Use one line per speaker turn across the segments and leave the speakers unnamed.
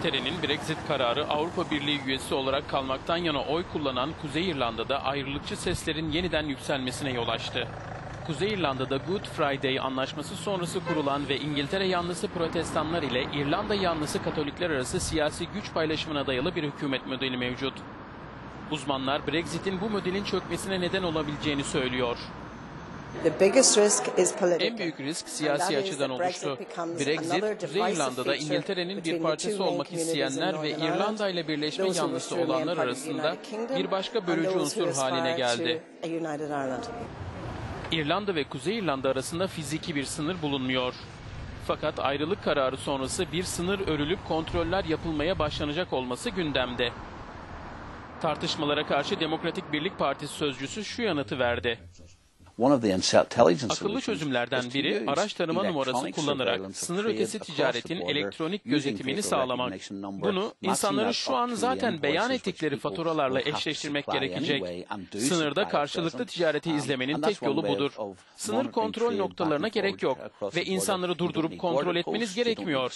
İngiltere'nin Brexit kararı Avrupa Birliği üyesi olarak kalmaktan yana oy kullanan Kuzey İrlanda'da ayrılıkçı seslerin yeniden yükselmesine yol açtı. Kuzey İrlanda'da Good Friday anlaşması sonrası kurulan ve İngiltere yanlısı protestanlar ile İrlanda yanlısı Katolikler arası siyasi güç paylaşımına dayalı bir hükümet modeli mevcut. Uzmanlar Brexit'in bu modelin çökmesine neden olabileceğini söylüyor. En büyük risk siyasi açıdan oluştu.
Brexit
Kuzey İrlanda'da İngiltere'nin bir parçası olmak isteyenler ve İrlanda ile birleşme yanlısı olanlar arasında bir başka bölücü unsur haline geldi. İrlanda ve Kuzey İrlanda arasında fiziki bir sınır bulunmuyor. Fakat ayrılık kararı sonrası bir sınır örülüp kontroller yapılmaya başlanacak olması gündemde. Tartışmalara karşı Demokratik Birlik Partisi sözcüsü şu yanıtı verdi. Akıllı
solutions
çözümlerden biri araç tanıma numarası kullanarak sınır ötesi ticaretin elektronik gözetimini sağlamak. Bunu
matching
insanları
that
şu an zaten beyan ettikleri faturalarla eşleştirmek gerekecek. Sınırda karşılıklı ticareti
Um,
izlemenin tek yolu budur. Sınır kontrol noktalarına gerek yok ve insanları durdurup kontrol etmeniz gerekmiyor.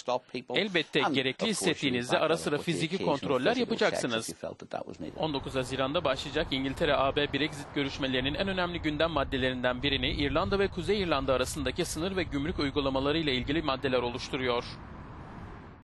Elbette gerekli hissettiğinizde ara sıra fiziki kontroller yapacaksınız.
you felt that that was needed.
19 Haziran'da başlayacak İngiltere-AB Brexit görüşmelerinin en önemli gündem maddelerinden birini İrlanda ve Kuzey İrlanda arasındaki sınır ve gümrük uygulamaları ile ilgili maddeler oluşturuyor.